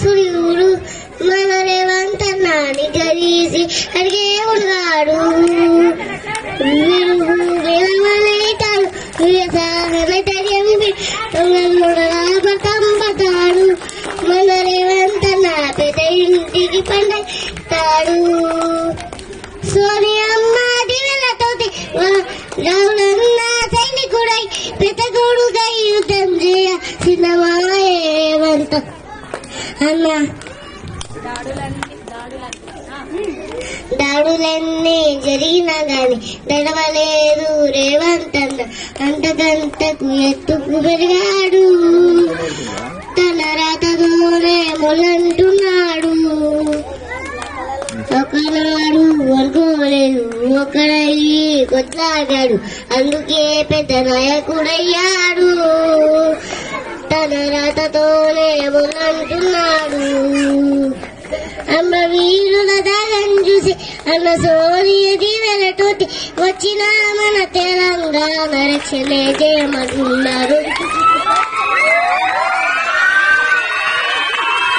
సూర్యుడు మన రేవంత నాని గరీసి అడిగే ఉడగాడు విరుగు పడతాడు మన రేవంత్ నా పెద్ద ఇంటికి పండతాడు సోనియమ్మ దివెలతోటి రావులన్న సైనికుడై పెద్దగూడుగా యుద్ధం చేయ సిద్ధమాయేవంత రేవంత దాడులన్నీ జరిగినా గాని నడవలేదు రేవంత్ అన్న. అంతకంతకు ఎత్తుకు పెరిగాడు తన రాతతోనే మొలంటున్నాడు. ఒకనాడు అనుకోలేదు ఒకడయ్యి కొట్లాడాడు. అందుకే పెద్ద నాయకుడయ్యాడు తన రాతతోనే అమ్మ వీరుల దాగం చూసి అన్న సోనియ దీవెనతోటి వచ్చిన మన తెలంగాణ రక్షణ చేయమంటున్నారు